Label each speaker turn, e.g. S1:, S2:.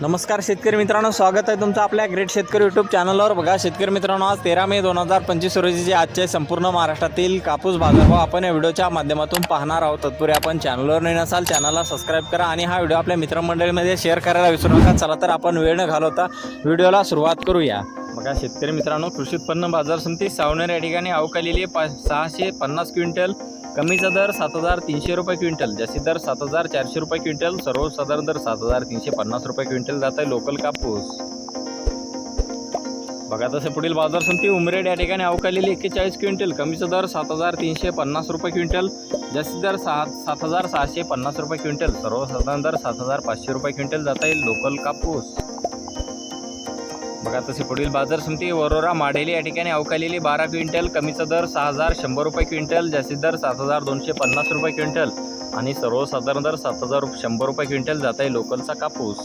S1: नमस्कार शेतकरी मित्रांनो स्वागत आहे तुमचं आपल्या ग्रेट शेतकरी यूट्यूब चॅनलवर बघा शेतकरी मित्रांनो आज तेरा मे दोन हजार पंचवीस रोजीचे आजचे संपूर्ण महाराष्ट्रातील कापूस बाजारभाव आपण या व्हिडिओच्या माध्यमातून पाहणार आहोत. तत्पूर्वी आपण चॅनलवर नाही नसाल चॅनलला सबस्क्राईब करा आणि हा व्हिडिओ आपल्या मित्रमंडळीमध्ये शेअर करायला विसरू नका. चला तर आपण वेळ न घालवता व्हिडिओला सुरुवात करूया. बघा शेतकरी मित्रांनो कृषी उत्पन्न बाजार समिती सावनेर या ठिकाणी अवकालेली पा सहाशे पन्नास क्विंटल कमीचा दर सात हजार तीनशे रुपये क्विंटल जास्तीत दर सात हजार चारशे रुपये क्विंटल सर्वसाधारण दर सात हजार तीनशे पन्नास रुपये क्विंटल जात आहे लोकल कापूस. बघा तसे पुढील बाजार समिती उमरेड या ठिकाणी अवकालेली एक्केचाळीस क्विंटल कमीचा दर सात हजार तीनशे पन्नास रुपये क्विंटल जास्तीत दर सात सात हजार सहाशे पन्नास रुपये क्विंटल सर्वसाधारण दर सात हजार पाचशे रुपये क्विंटल जात आहे लोकल कापूस. बघा तसे पुढील बाजार समिती वरोरा माडेली या ठिकाणी अवकालेली बारा क्विंटल कमीचा दर सहा हजार शंभर रुपये क्विंटल जास्तीत दर सात हजार दोनशे पन्नास रुपये क्विंटल आणि सर्वसाधारण दर सात हजार शंभर रुपये क्विंटल जात आहे लोकलचा कापूस.